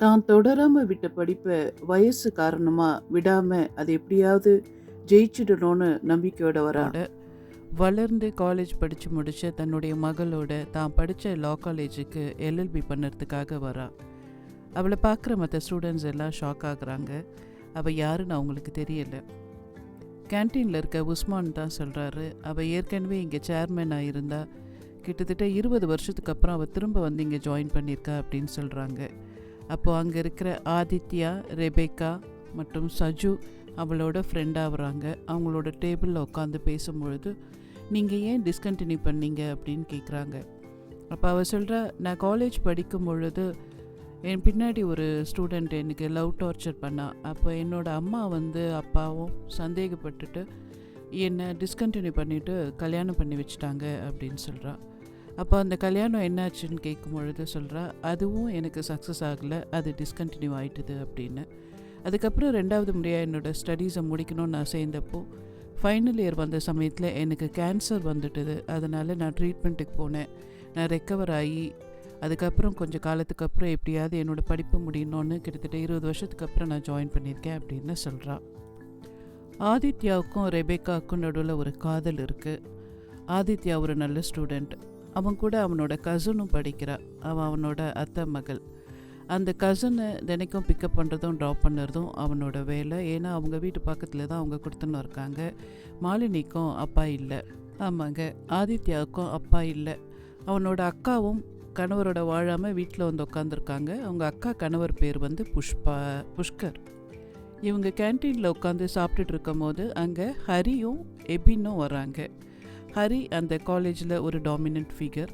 தான் தொடராம விட்ட படிப்பை வயசு காரணமா விடாம அதை எப்படியாவது ஜெயிச்சிடணும்னு நம்பிக்கையோட வரா வளர்ந்து காலேஜ் படித்து முடிச்ச தன்னுடைய மகளோட தான் படித்த லா காலேஜுக்கு எல்எல்பி பண்ணுறதுக்காக வரா அவளை பார்க்குற மற்ற ஸ்டூடெண்ட்ஸ் எல்லாம் ஷாக் ஆகுறாங்க. அவள் யாருன்னு அவங்களுக்கு தெரியல. கேன்டீனில் இருக்க உஸ்மான் தான் சொல்கிறாரு அவள் ஏற்கனவே இங்கே சேர்மேனாக இருந்தா கிட்டத்தட்ட இருபது வருஷத்துக்கு அப்புறம் அவள் திரும்ப வந்து இங்கே ஜாயின் பண்ணியிருக்கா அப்படின்னு சொல்கிறாங்க அப்போது அங்கே இருக்கிற ஆதித்யா ரெபேக்கா மற்றும் சஜு அவளோட ஃப்ரெண்டாகிறாங்க அவங்களோட டேபிளில் உட்காந்து பேசும்பொழுது நீங்கள் ஏன் டிஸ்கண்டினியூ பண்ணீங்க? அப்படின்னு கேட்குறாங்க அப்போ அவள் சொல்கிற நான் காலேஜ் படிக்கும் பொழுது என் பின்னாடி ஒரு ஸ்டூடெண்ட் எனக்கு லவ் டார்ச்சர் பண்ணா. அப்போ என்னோடய அம்மா வந்து அப்பாவும் சந்தேகப்பட்டுட்டு என்னை டிஸ்கண்டினியூ பண்ணிவிட்டு கல்யாணம் பண்ணி வச்சுட்டாங்க அப்படின்னு சொல்கிறா அப்போ அந்த கல்யாணம் என்னாச்சுன்னு கேட்கும் பொழுது சொல்கிறா அதுவும் எனக்கு சக்ஸஸ் ஆகலை அது டிஸ்கண்டினியூ ஆகிட்டுது அப்படின்னு. அதுக்கப்புறம் ரெண்டாவது முறையாக என்னோடய ஸ்டடீஸை முடிக்கணும்னு நான் சேர்ந்தப்போ ஃபைனல் இயர் வந்த சமயத்தில் எனக்கு கேன்சர் வந்துட்டுது. அதனால் நான் ட்ரீட்மெண்ட்டுக்கு போனேன். நான் ரெக்கவர் ஆகி அதுக்கப்புறம் கொஞ்சம் காலத்துக்கு அப்புறம் எப்படியாவது என்னோடய படிப்பு முடியணும்னு கிட்டத்தட்ட இருபது வருஷத்துக்கு அப்புறம் நான் ஜாயின் பண்ணியிருக்கேன் அப்படின்னு சொல்கிறா ஆதித்யாவுக்கும் ரெபேக்காவுக்கும் நடுவில் ஒரு காதல் இருக்குது ஆதித்யா ஒரு நல்ல ஸ்டூடெண்ட் அவன் கூட அவனோட கசனும் படிக்கிறான் அவன் அவனோட அத்தை மகள். அந்த கசனை தினைக்கும் பிக்கப் பண்ணுறதும் ட்ராப் பண்ணுறதும் அவனோட வேலை. ஏன்னா அவங்க வீட்டு பக்கத்தில் தான் அவங்க கொடுத்துன்னு இருக்காங்க. மாலினிக்கும் அப்பா இல்லை. ஆமாங்க. ஆதித்யாவுக்கும் அப்பா இல்லை. அவனோட அக்காவும் கணவரோட வாழாமல் வீட்டில் வந்து உட்காந்துருக்காங்க அவங்க அக்கா கணவர் பேர் வந்து புஷ்பா புஷ்கர். இவங்க கேன்டீனில் உட்காந்து சாப்பிட்டுட்டு இருக்கும் போது அங்கே ஹரியும் எபினும் வராங்க. ஹரி அந்த காலேஜில் ஒரு டாமினன்ட் ஃபிகர்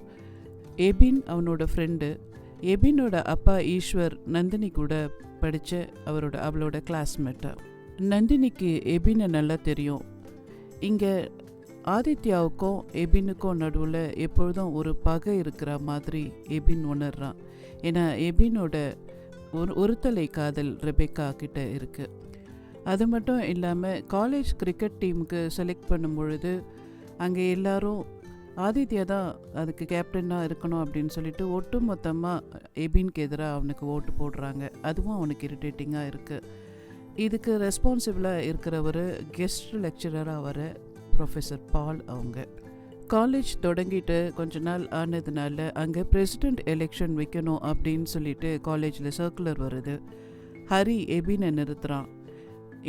எபின் அவனோட ஃப்ரெண்டு எபினோட அப்பா ஈஸ்வர் நந்தினி கூட படித்த அவரோட அவளோட கிளாஸ்மேட்டா நந்தினிக்கு எபினை நல்லா தெரியும். இங்கே ஆதித்யாவுக்கும் எபினுக்கும் நடுவில் எப்பொழுதும் ஒரு பகை இருக்கிற மாதிரி எபின் உணர்றான். ஏன்னா எபினோட ஒரு ஒருத்தலை காதல் ரெபேக்கா கிட்ட இருக்குது அது மட்டும் இல்லாமல் காலேஜ் கிரிக்கெட் டீமுக்கு செலக்ட் பண்ணும் பொழுது அங்கே எல்லாரும் ஆதித்யா தான் அதுக்கு கேப்டனாக இருக்கணும் அப்படின்னு சொல்லிட்டு ஒட்டு மொத்தமாக எபின்க்கு எதிராக அவனுக்கு ஓட்டு போடுறாங்க. அதுவும் அவனுக்கு இரிட்டேட்டிங்காக இருக்குது இதுக்கு ரெஸ்பான்சிபிளாக இருக்கிறவர் கெஸ்ட் லெக்சரராக வர ப்ரொஃபஸர் பால் அவங்க. காலேஜ் தொடங்கிட்டு கொஞ்ச நாள் ஆனதுனால அங்கே பிரசிடெண்ட் எலெக்ஷன் வைக்கணும் அப்படின்னு சொல்லிட்டு காலேஜில் சர்க்குலர் வருது. ஹரி எபினை நிறுத்துகிறான்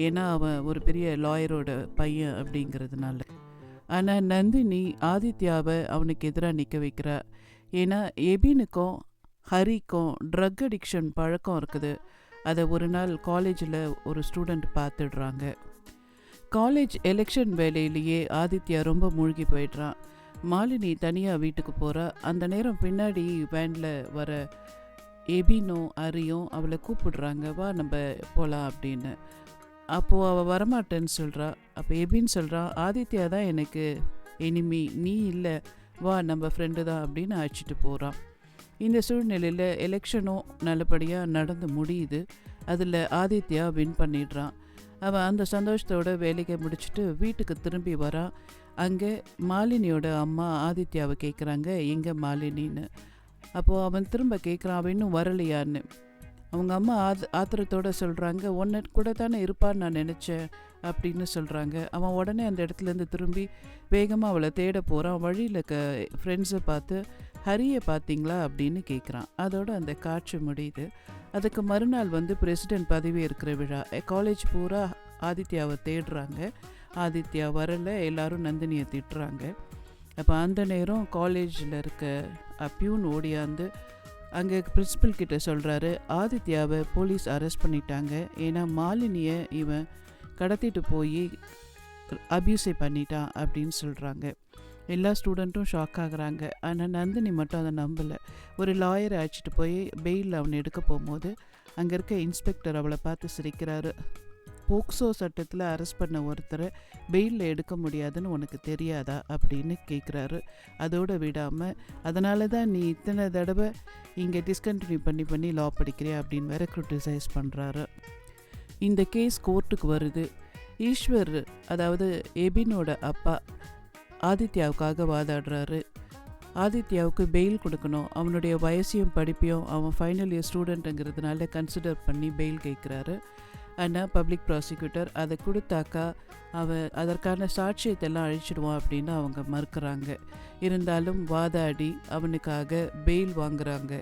ஏன்னா அவன் ஒரு பெரிய லாயரோட பையன் அப்படிங்கிறதுனால. ஆனால் நந்தினி ஆதித்யாவை அவனுக்கு எதிராக நிற்க வைக்கிறா. ஏன்னா எபினுக்கும் ஹரிக்கும் ட்ரக் அடிக்ஷன் பழக்கம் இருக்குது. அதை ஒரு நாள் காலேஜில் ஒரு ஸ்டூடெண்ட் பார்த்துடுறாங்க. காலேஜ் எலெக்ஷன் வேலையிலேயே ஆதித்யா ரொம்ப மூழ்கி போயிடுறான். மாலினி தனியாக வீட்டுக்கு போகிறா அந்த நேரம் பின்னாடி வேனில் வர எபினும் அரியும் அவளை கூப்பிடுறாங்க. வா நம்ம போகலாம் அப்படின்னு. அப்போது அவள் வரமாட்டேன்னு சொல்கிறா அப்போ எபின்னு சொல்கிறான் ஆதித்யா தான் எனக்கு எனிமி நீ இல்லை வா நம்ம ஃப்ரெண்டு தான் அப்படின்னு அழைச்சிட்டு போகிறான் இந்த சூழ்நிலையில் எலெக்ஷனும் நல்லபடியாக நடந்து முடியுது. அதில் ஆதித்யா வின் பண்ணிடுறான் அவன் அந்த சந்தோஷத்தோட வேலையை முடிச்சுட்டு வீட்டுக்கு திரும்பி வரான் அங்கே மாலினியோட அம்மா ஆதித்யாவை கேட்குறாங்க எங்கே மாலினின்னு? அப்போது அவன் திரும்ப கேட்குறான் அவன் இன்னும் வரலையான்னு. அவங்க அம்மா ஆத் ஆத்திரத்தோடு சொல்கிறாங்க ஒன்று கூட தானே இருப்பான்னு நான் நினச்சேன் அப்படின்னு சொல்கிறாங்க அவன் உடனே அந்த இடத்துலேருந்து திரும்பி வேகமாக அவளை தேட போகிறான் வழியில் க ஃப்ரெண்ட்ஸை பார்த்து ஹரியை பார்த்தீங்களா? அப்படின்னு கேட்குறான் அதோட அந்த காட்சி முடியுது. அதுக்கு மறுநாள் வந்து பிரசிடென்ட் பதவி இருக்கிற விழா. காலேஜ் பூரா ஆதித்யாவை தேடுறாங்க. ஆதித்யா வரல எல்லாரும் நந்தினியை திட்டுறாங்க. அப்போ அந்த நேரம் காலேஜில் இருக்க பியூன் ஓடியாந்து அங்கே பிரின்சிபல் கிட்ட சொல்கிறாரு ஆதித்யாவை போலீஸ் அரெஸ்ட் பண்ணிட்டாங்க. ஏன்னா மாலினியை இவன் கடத்திட்டு போய் அபியூஸை பண்ணிட்டான் அப்படின்னு சொல்கிறாங்க எல்லா ஸ்டூடெண்ட்டும் ஷாக் ஆகுறாங்க. ஆனால் நந்தினி மட்டும் அதை நம்பலை. ஒரு லாயரை அழைச்சிட்டு போய் பெயில் அவனை எடுக்க போகும்போது அங்கே இருக்க இன்ஸ்பெக்டர் அவளை பார்த்து சிரிக்கிறாரு. போக்சோ சட்டத்தில் அரெஸ்ட் பண்ண ஒருத்தரை பெயிலில் எடுக்க முடியாதுன்னு உனக்கு தெரியாதா அப்படின்னு கேட்குறாரு அதோடு விடாமல் அதனால தான் நீ இத்தனை தடவை இங்கே டிஸ்கண்டினியூ பண்ணி பண்ணி லா படிக்கிறியா? அப்படின்னு வேற க்ரிட்டிசைஸ் பண்ணுறாரு இந்த கேஸ் கோர்ட்டுக்கு வருது. ஈஸ்வர் அதாவது எபினோட அப்பா ஆதித்யாவுக்காக வாதாடுறாரு. ஆதித்யாவுக்கு பெயில் கொடுக்கணும். அவனுடைய வயசையும் படிப்பையும் அவன் ஃபைனல் இயர் ஸ்டூடெண்ட்டுங்கிறதுனால கன்சிடர் பண்ணி பெயில் கேட்குறாரு ஆனால் பப்ளிக் ப்ராசிக்யூட்டர் அதை கொடுத்தாக்கா அவ அதற்கான சாட்சியத்தெல்லாம் அழிச்சிடுவான் அப்படின்னு அவங்க மறுக்கிறாங்க. இருந்தாலும் வாதாடி அவனுக்காக பெயில் வாங்குறாங்க.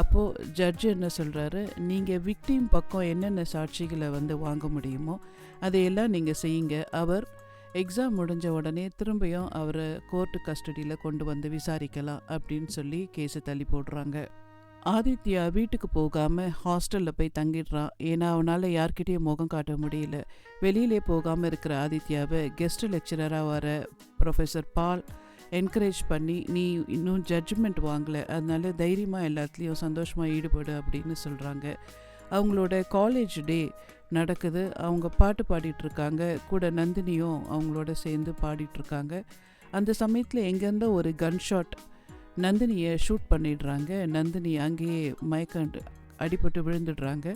அப்போது ஜட்ஜு என்ன சொல்கிறாரு நீங்கள் விக்டிம் பக்கம் என்னென்ன சாட்சிகளை வந்து வாங்க முடியுமோ அதையெல்லாம் நீங்கள் செய்யுங்க. அவர் எக்ஸாம் முடிஞ்ச உடனே திரும்பியும் அவரை கோர்ட்டு கஸ்டடியில் கொண்டு வந்து விசாரிக்கலாம் அப்படின்னு சொல்லி கேஸை தள்ளி போடுறாங்க. ஆதித்யா வீட்டுக்கு போகாமல் ஹாஸ்டலில் போய் தங்கிடுறான் ஏன்னா அவனால் யார்கிட்டயும் முகம் காட்ட முடியல. வெளியிலே போகாமல் இருக்கிற ஆதித்யாவை கெஸ்ட் லெக்சரராக வர ப்ரொஃபஸர் பால் என்கரேஜ் பண்ணி நீ இன்னும் ஜட்ஜ்மெண்ட் வாங்கலை. அதனால தைரியமாக எல்லாத்துலேயும் சந்தோஷமாக ஈடுபடு அப்படின்னு சொல்கிறாங்க அவங்களோட காலேஜ் டே நடக்குது. அவங்க பாட்டு பாடிட்டுருக்காங்க கூட நந்தினியும் அவங்களோட சேர்ந்து பாடிட்டுருக்காங்க அந்த சமயத்தில் எங்கேருந்தோ ஒரு கன் ஷாட் நந்தினியை ஷூட் பண்ணிடுறாங்க. நந்தினி அங்கேயே மயக்கண்டு அடிபட்டு விழுந்துடுறாங்க.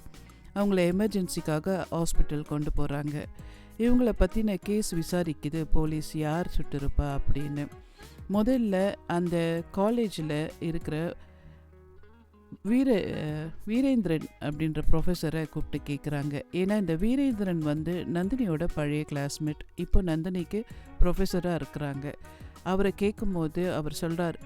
அவங்கள எமர்ஜென்சிக்காக ஹாஸ்பிட்டல் கொண்டு போகிறாங்க இவங்கள பற்றின கேஸ் விசாரிக்குது. போலீஸ் யார் சுட்டிருப்பா அப்படின்னு. முதல்ல அந்த காலேஜில் இருக்கிற வீர வீரேந்திரன் அப்படின்ற ப்ரொஃபஸரை கூப்பிட்டு கேட்குறாங்க ஏன்னா இந்த வீரேந்திரன் வந்து நந்தினியோட பழைய கிளாஸ்மேட் இப்போ நந்தினிக்கு ப்ரொஃபஸராக இருக்கிறாங்க. அவரை கேட்கும்போது அவர் சொல்கிறார்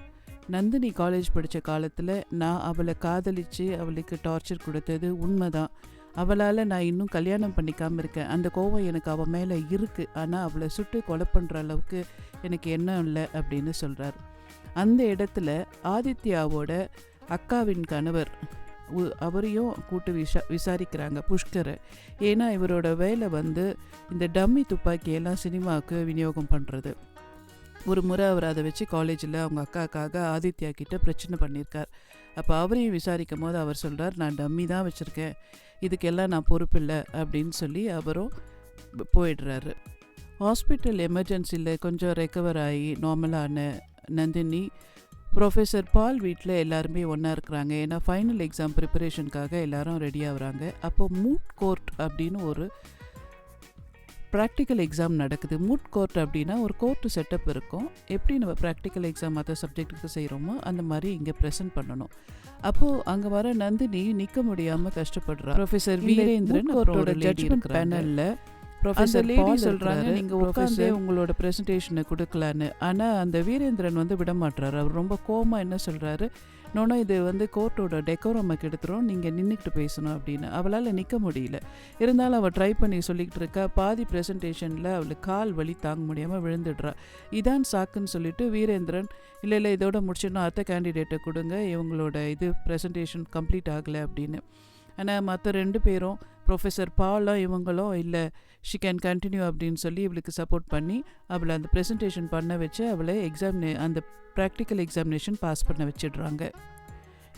நந்தினி காலேஜ் படித்த காலத்தில் நான் அவளை காதலித்து அவளுக்கு டார்ச்சர் கொடுத்தது உண்மைதான். அவளால் நான் இன்னும் கல்யாணம் பண்ணிக்காமல் இருக்கேன். அந்த கோவம் எனக்கு அவள் மேலே இருக்குது ஆனால் அவளை சுட்டு கொலை பண்ணுற அளவுக்கு எனக்கு என்ன இல்லை அப்படின்னு சொல்கிறார் அந்த இடத்துல ஆதித்யாவோட அக்காவின் கணவர் அவரையும் கூட்டு விசா விசாரிக்கிறாங்க புஷ்கரை. ஏன்னா இவரோட வேலை வந்து இந்த டம்மி துப்பாக்கியெல்லாம் சினிமாவுக்கு விநியோகம் பண்ணுறது ஒரு முறை அவர் அதை வச்சு காலேஜில் அவங்க அக்காக்காக ஆதித்யா கிட்ட பிரச்சனை பண்ணியிருக்கார். அப்போ அவரையும் விசாரிக்கும் போது அவர் சொல்கிறார் நான் டம்மி தான் வச்சுருக்கேன். இதுக்கெல்லாம் நான் பொறுப்பில்லை அப்படின்னு சொல்லி அவரும் போயிடுறாரு. ஹாஸ்பிட்டல் எமர்ஜென்சியில் கொஞ்சம் ரெக்கவர் ஆகி நார்மலான நந்தினி ப்ரொஃபஸர் பால் வீட்டில் எல்லாருமே ஒன்றா இருக்கிறாங்க. ஏன்னா ஃபைனல் எக்ஸாம் ப்ரிப்பரேஷனுக்காக எல்லாரும் ரெடி ஆகுறாங்க. அப்போ மூட் கோர்ட் அப்படின்னு ஒரு ப்ராக்டிக்கல் எக்ஸாம் நடக்குது. மூட் கோர்ட் அப்படின்னா ஒரு கோர்ட்டு செட்டப் இருக்கும். எப்படி நம்ம ப்ராக்டிக்கல் எக்ஸாம் மற்ற சப்ஜெக்ட்டுக்கு செய்கிறோமோ அந்த மாதிரி இங்கே ப்ரெசென்ட் பண்ணணும். அப்போது அங்கே வர நந்தினி நிற்க முடியாமல் கஷ்டப்படுறா. ப்ரொஃபஸர் வீரேந்திரன் கோர்ட்டோட ஜட்ஜ்மெண்ட் பேனலில் ப்ரொஃபஸர் லேடி சொல்கிறாங்க நீங்கள் உட்காந்து உங்களோட ப்ரெசன்டேஷனை கொடுக்கலான்னு. ஆனால் அந்த வீரேந்திரன் வந்து விட மாட்றாரு. அவர் ரொம்ப கோமா என்ன சொல்கிறாரு நோனோ இது வந்து கோர்ட்டோட டெக்கோரமை கெடுத்துரும். நீங்கள் நின்றுக்கிட்டு பேசணும் அப்படின்னு. அவளால் நிற்க முடியல. இருந்தாலும் அவள் ட்ரை பண்ணி சொல்லிக்கிட்டு இருக்கா. பாதி ப்ரெசன்டேஷனில் அவளுக்கு கால் வலி தாங்க முடியாமல் விழுந்துடுறா. இதான் சாக்குன்னு சொல்லிட்டு வீரேந்திரன் இல்லை இல்லை இதோட முடிச்சிடணும். அடுத்த கேண்டிடேட்டை கொடுங்க. இவங்களோட இது ப்ரெசன்டேஷன் கம்ப்ளீட் ஆகலை அப்படின்னு. ஆனால் மற்ற ரெண்டு பேரும் ப்ரொஃபஸர் பாலும் இவங்களும் இல்லை ஷி கேன் கண்டினியூ அப்படின்னு சொல்லி இவளுக்கு சப்போர்ட் பண்ணி அவளை அந்த ப்ரெசன்டேஷன் பண்ண வச்சு அவளை எக்ஸாமினே அந்த ப்ராக்டிக்கல் எக்ஸாமினேஷன் பாஸ் பண்ண வச்சிடுறாங்க.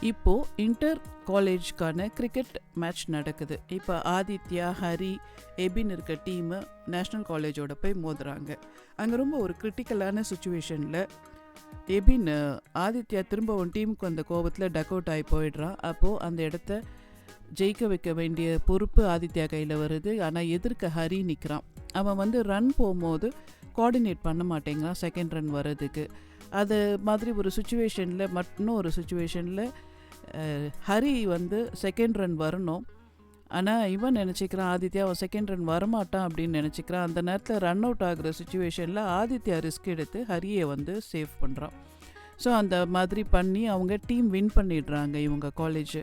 இப்போது இன்டர் காலேஜ்க்கான கிரிக்கெட் மேட்ச் நடக்குது. இப்போ ஆதித்யா ஹரி எபின் இருக்க டீமு நேஷ்னல் காலேஜோட போய் மோதுறாங்க. அங்கே ரொம்ப ஒரு கிரிட்டிக்கலான சுச்சுவேஷனில் எபின் ஆதித்யா திரும்ப உன் டீமுக்கு வந்த கோபத்தில் டக் அவுட் ஆகி போயிடுறான் அப்போது அந்த இடத்த ஜெயிக்க வைக்க வேண்டிய பொறுப்பு ஆதித்யா கையில் வருது. ஆனால் எதிர்க்க ஹரி நிற்கிறான் அவன் வந்து ரன் போகும்போது கோஆர்டினேட் பண்ண மாட்டேங்கிறான். செகண்ட் ரன் வர்றதுக்கு. அது மாதிரி ஒரு சுச்சுவேஷனில் மட்டும் ஒரு சுச்சுவேஷனில் ஹரி வந்து செகண்ட் ரன் வரணும். ஆனால் இவன் நினச்சிக்கிறான் ஆதித்யா அவன் செகண்ட் ரன் வரமாட்டான் அப்படின்னு நினச்சிக்கிறான். அந்த நேரத்தில் ரன் அவுட் ஆகிற சுச்சுவேஷனில் ஆதித்யா ரிஸ்க் எடுத்து ஹரியை வந்து சேவ் பண்ணுறான் ஸோ அந்த மாதிரி பண்ணி அவங்க டீம் வின் பண்ணிடுறாங்க இவங்க காலேஜ்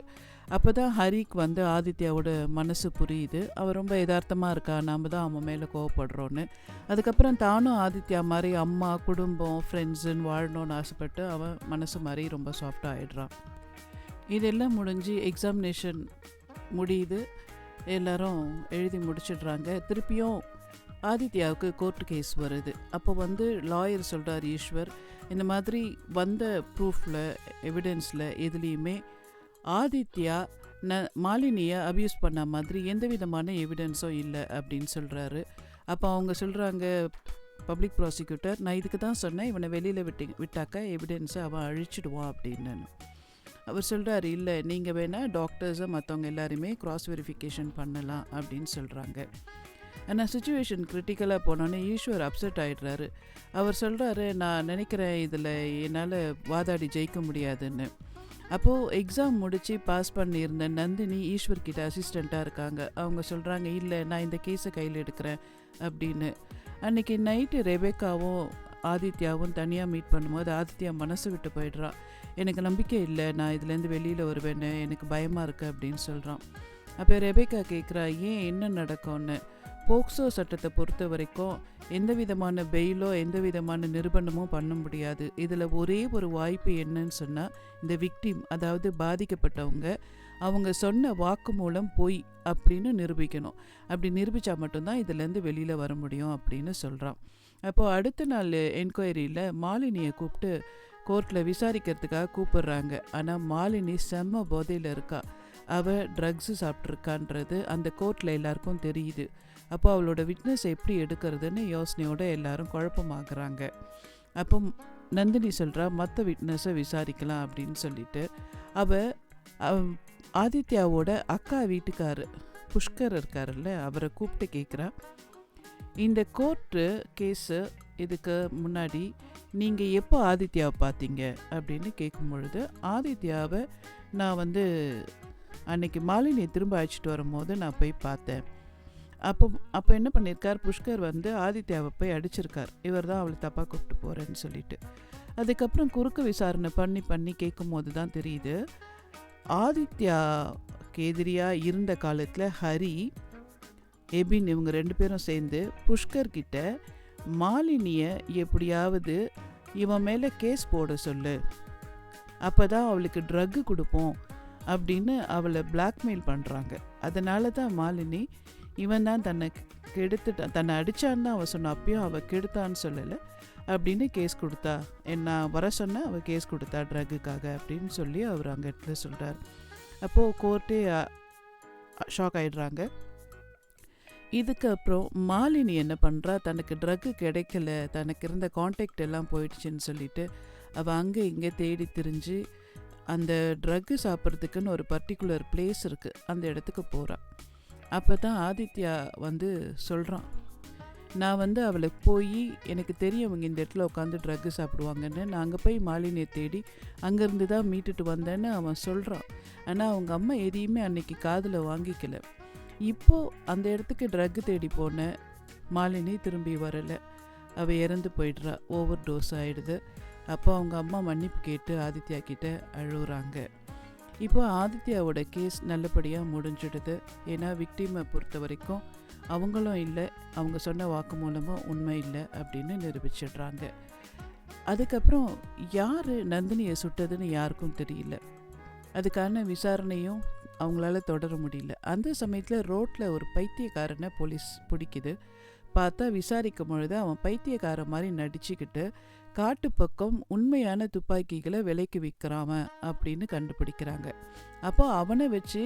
அப்போ தான் ஹரிக்கு வந்து ஆதித்யாவோட மனசு புரியுது. அவள் ரொம்ப யதார்த்தமாக இருக்கா? நாம் தான் அவன் மேலே கோவப்படுறோன்னு அதுக்கப்புறம் தானும் ஆதித்யா மாதிரி அம்மா குடும்பம் ஃப்ரெண்ட்ஸுன்னு வாழணும்னு ஆசைப்பட்டு அவன் மனசு மாதிரி ரொம்ப சாஃப்டாக ஆகிடுறான் இதெல்லாம் முடிஞ்சு எக்ஸாமினேஷன் முடியுது. எல்லாரும் எழுதி முடிச்சிடுறாங்க. திருப்பியும் ஆதித்யாவுக்கு கோர்ட் கேஸ் வருது. அப்போ வந்து லாயர் சொல்கிறார் ஈஸ்வர் இந்த மாதிரி வந்த ப்ரூஃபில் எவிடென்ஸில் எதுலேயுமே ஆதித்யா ந மாலினியை அபியூஸ் பண்ண மாதிரி எந்த விதமான எவிடன்ஸும் இல்லை அப்படின்னு சொல்கிறாரு அப்போ அவங்க சொல்கிறாங்க பப்ளிக் ப்ராசிக்யூட்டர் நான் இதுக்கு தான் சொன்னேன் இவனை வெளியில் விட்டு விட்டாக்கா எவிடன்ஸை அவன் அழிச்சிடுவான் அப்படின்னு. அவர் சொல்கிறாரு இல்லை நீங்கள் வேணால் டாக்டர்ஸை மற்றவங்க எல்லாருமே க்ராஸ் வெரிஃபிகேஷன் பண்ணலாம் அப்படின்னு சொல்கிறாங்க ஆனால் சுச்சுவேஷன் கிரிட்டிக்கலாக போனோன்னே ஈஸ்வர் அப்செட் ஆயிடுறாரு. அவர் சொல்கிறாரு நான் நினைக்கிறேன் இதில் என்னால் வாதாடி ஜெயிக்க முடியாதுன்னு. அப்போது எக்ஸாம் முடித்து பாஸ் பண்ணியிருந்த நந்தினி ஈஸ்வர் கிட்ட அசிஸ்டண்ட்டாக இருக்காங்க. அவங்க சொல்கிறாங்க இல்லை நான் இந்த கேஸை கையில் எடுக்கிறேன் அப்படின்னு. அன்னைக்கு நைட்டு ரெபேக்காவும் ஆதித்யாவும் தனியாக மீட் பண்ணும்போது ஆதித்யா மனசு விட்டு போயிடுறான் எனக்கு நம்பிக்கை இல்லை நான் இதுலேருந்து வெளியில் வருவேன்னு எனக்கு பயமாக இருக்குது அப்படின்னு சொல்கிறான் அப்போ ரெபேக்கா கேட்குறா ஏன் என்ன நடக்கும்னு? போக்சோ சட்டத்தை பொறுத்த வரைக்கும் எந்த விதமான பெயிலோ எந்த விதமான நிரூபணமும் பண்ண முடியாது. இதில் ஒரே ஒரு வாய்ப்பு என்னன்னு சொன்னால் இந்த விக்டிம் அதாவது பாதிக்கப்பட்டவங்க அவங்க சொன்ன வாக்கு மூலம் பொய் அப்படின்னு நிரூபிக்கணும். அப்படி நிரூபித்தா மட்டும்தான் இதுலேருந்து வெளியில் வர முடியும் அப்படின்னு சொல்கிறான் அப்போது அடுத்த நாள் என்கொயரியில் மாலினியை கூப்பிட்டு கோர்ட்டில் விசாரிக்கிறதுக்காக கூப்பிடுறாங்க. ஆனால் மாலினி செம்ம போதையில் இருக்கா. அவள் ட்ரக்ஸு சாப்பிட்ருக்கான்றது அந்த கோர்ட்டில் எல்லாருக்கும் தெரியுது. அப்போ அவளோட விட்னஸ் எப்படி எடுக்கிறதுன்னு யோசனையோட எல்லாரும் குழப்பமாகறாங்க. அப்போ நந்தினி சொல்கிறா மற்ற விட்னஸை விசாரிக்கலாம் அப்படின்னு சொல்லிட்டு. அவள் ஆதித்யாவோட அக்கா வீட்டுக்காரு புஷ்கர் இருக்காருல்ல அவரை கூப்பிட்டு கேட்குறா இந்த கோர்ட்டு கேஸு இதுக்கு முன்னாடி நீங்கள் எப்போ ஆதித்யாவை பார்த்தீங்க அப்படின்னு கேட்கும் பொழுது ஆதித்யாவை நான் வந்து அன்னைக்கு மாலினியை திரும்ப அழைச்சிட்டு வரும்போது நான் போய் பார்த்தேன். அப்போ அப்போ என்ன பண்ணியிருக்கார் புஷ்கர் வந்து ஆதித்யாவை போய் அடிச்சிருக்கார். இவர் தான் அவளை தப்பாக கூப்பிட்டு போகிறேன்னு சொல்லிட்டு. அதுக்கப்புறம் குறுக்கு விசாரணை பண்ணி பண்ணி கேட்கும் போது தான் தெரியுது. ஆதித்யாவுக்கு எதிரியாக இருந்த காலத்தில் ஹரி எபின் இவங்க ரெண்டு பேரும் சேர்ந்து புஷ்கர்கிட்ட மாலினியை எப்படியாவது இவன் மேலே கேஸ் போட சொல்லு. அப்போ தான் அவளுக்கு ட்ரக்கு கொடுப்போம். அப்படின்னு அவளை பிளாக்மெயில் பண்ணுறாங்க அதனால தான் மாலினி இவன் தான் தன்னை கெடுத்துட்டான் தன்னை அடித்தான்னு தான் அவள் சொன்ன அப்பயும் அவள் கெடுத்தான்னு சொல்லலை. அப்படின்னு கேஸ் கொடுத்தா என்ன வர சொன்ன அவள் கேஸ் கொடுத்தா ட்ரக்குக்காக அப்படின்னு சொல்லி அவர் அங்கே இடத்துல சொல்கிறார் அப்போது கோர்ட்டே ஷாக் ஆகிடுறாங்க இதுக்கப்புறம் மாலினி என்ன பண்ணுறா தனக்கு ட்ரக்கு கிடைக்கல தனக்கு இருந்த காண்டாக்ட் எல்லாம் போயிடுச்சுன்னு சொல்லிட்டு அவள் அங்கே இங்கே தேடி திரிஞ்சு அந்த ட்ரக்கு சாப்பிட்றதுக்குன்னு ஒரு பர்டிகுலர் பிளேஸ் இருக்குது அந்த இடத்துக்கு போகிறான் அப்போ தான் ஆதித்யா வந்து சொல்கிறான் நான் வந்து அவளை போய் எனக்கு தெரியும் அவங்க இந்த இடத்துல உட்காந்து ட்ரக்கு சாப்பிடுவாங்கன்னு. நான் அங்கே போய் மாலினியை தேடி அங்கேருந்து தான் மீட்டுட்டு வந்தேன்னு அவன் சொல்கிறான் ஆனால் அவங்க அம்மா எதையுமே அன்னைக்கு காதில் வாங்கிக்கல. இப்போது அந்த இடத்துக்கு ட்ரக்கு தேடி போன மாலினி திரும்பி வரலை. அவள் இறந்து போயிடுறா ஓவர் டோஸ் ஆகிடுது அப்போ அவங்க அம்மா மன்னிப்பு கேட்டு ஆதித்யா கிட்ட அழுகுறாங்க இப்போ ஆதித்யாவோட கேஸ் நல்லபடியாக முடிஞ்சிடுது. ஏன்னா விக்டிமை பொறுத்த வரைக்கும் அவங்களும் இல்லை அவங்க சொன்ன வாக்கு மூலமும் உண்மை இல்லை அப்படின்னு நிரூபிச்சிடுறாங்க. அதுக்கப்புறம் யார் நந்தினியை சுட்டதுன்னு யாருக்கும் தெரியல. அதுக்கான விசாரணையும் அவங்களால தொடர முடியல. அந்த சமயத்தில் ரோட்டில் ஒரு பைத்தியக்காரனை போலீஸ் பிடிக்குது. பார்த்தா விசாரிக்கும் பொழுது அவன் பைத்தியக்கார மாதிரி நடிச்சுக்கிட்டு காட்டு பக்கம் உண்மையான துப்பாக்கிகளை விலைக்கு விற்கிறாம அப்படின்னு கண்டுபிடிக்கிறாங்க. அப்போ அவனை வச்சு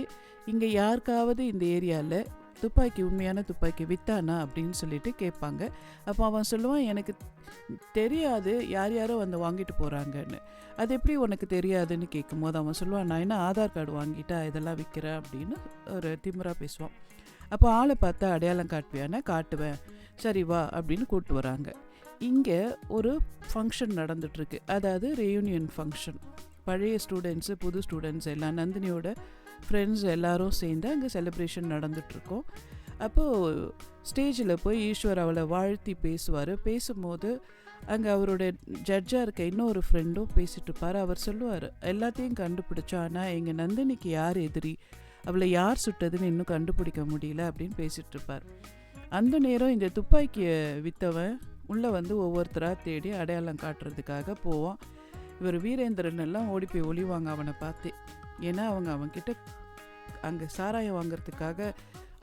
இங்கே யாருக்காவது இந்த ஏரியாவில் துப்பாக்கி உண்மையான துப்பாக்கி வித்தானா அப்படின்னு சொல்லிட்டு கேட்பாங்க. அப்போ அவன் சொல்லுவான் எனக்கு தெரியாது யார் யாரோ வந்து வாங்கிட்டு போகிறாங்கன்னு அது எப்படி உனக்கு தெரியாதுன்னு கேட்கும்போது அவன் சொல்லுவான் நான் என்ன ஆதார் கார்டு வாங்கிட்டா இதெல்லாம் விற்கிறேன் அப்படின்னு ஒரு திமிராக பேசுவான். அப்போ ஆளை பார்த்தா அடையாளம் காட்டுவியானா காட்டுவேன். சரி வா அப்படின்னு கூப்பிட்டு வராங்க. இங்கே ஒரு ஃபங்க்ஷன் நடந்துட்டுருக்கு. அதாவது ரெயூனியன் ஃபங்க்ஷன் பழைய ஸ்டூடெண்ட்ஸு புது ஸ்டூடெண்ட்ஸ் எல்லாம் நந்தினியோட ஃப்ரெண்ட்ஸ் எல்லாரும் சேர்ந்து அங்கே செலிப்ரேஷன் நடந்துட்டுருக்கோம். அப்போது ஸ்டேஜில் போய் ஈஸ்வர் அவளை வாழ்த்தி பேசுவார். பேசும்போது அங்கே அவரோட ஜட்ஜாக இருக்க இன்னொரு ஃப்ரெண்டும் பேசிட்டு இருப்பார். அவர் சொல்லுவார் எல்லாத்தையும் கண்டுபிடிச்சோம் ஆனால் எங்கள் நந்தினிக்கு யார் எதிரி? அவளை யார் சுட்டதுன்னு இன்னும் கண்டுபிடிக்க முடியல அப்படின்னு பேசிகிட்டு இருப்பார் அந்த நேரம் இந்த துப்பாக்கியை விற்றவன் உள்ளே வந்து ஒவ்வொருத்தராக தேடி அடையாளம் காட்டுறதுக்காக போவான். இவர் வீரேந்திரன் எல்லாம் ஓடி போய் ஒளிவாங்க அவனை பார்த்து. ஏன்னா அவங்க அவன்கிட்ட அங்கே சாராயம் வாங்குறதுக்காக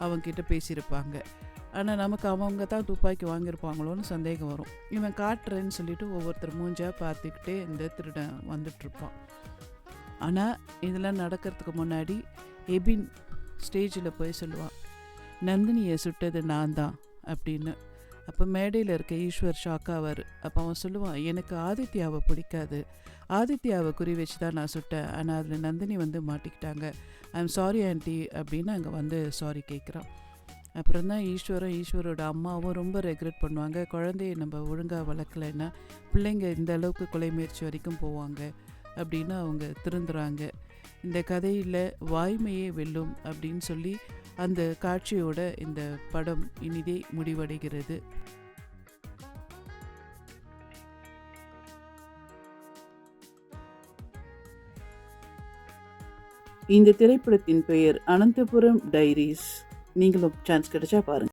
அவன்கிட்ட பேசியிருப்பாங்க. ஆனால் நமக்கு அவங்க தான் துப்பாக்கி வாங்கியிருப்பாங்களோன்னு சந்தேகம் வரும். இவன் காட்டுறேன்னு சொல்லிட்டு ஒவ்வொருத்தர் மூஞ்சாக பார்த்துக்கிட்டே இந்த திருடன் வந்துட்டுருப்பான். ஆனால் இதெல்லாம் நடக்கிறதுக்கு முன்னாடி எபின் ஸ்டேஜில் போய் சொல்லுவான் நந்தினியை சுட்டது நான் தான் அப்படின்னு. அப்போ மேடையில் இருக்க ஈஸ்வர் ஷாக் ஆவார் அப்போ அவன் சொல்லுவான் எனக்கு ஆதித்யாவை பிடிக்காது. ஆதித்யாவை குறி வச்சு தான் நான் சுட்டேன். ஆனால் அதில் நந்தினி வந்து மாட்டிக்கிட்டாங்க. ஐ எம் சாரி ஆண்டி அப்படின்னு அங்கே வந்து சாரி கேட்குறான் அப்புறம் தான் ஈஸ்வரும் ஈஸ்வரோட அம்மாவும் ரொம்ப ரெக்ரெட் பண்ணுவாங்க. குழந்தைய நம்ம ஒழுங்காக வளர்க்கலைன்னா பிள்ளைங்க இந்த அளவுக்கு கொலை முயற்சி வரைக்கும் போவாங்க அப்படின்னு அவங்க திருந்துறாங்க. இந்த கதையில் வாய்மையே வெல்லும் அப்படின்னு சொல்லி அந்த காட்சியோட இந்த படம் இனிதே முடிவடைகிறது. இந்த திரைப்படத்தின் பெயர் அனந்தபுரம் டைரிஸ். நீங்களும் சான்ஸ் கிடைச்சா பாருங்க.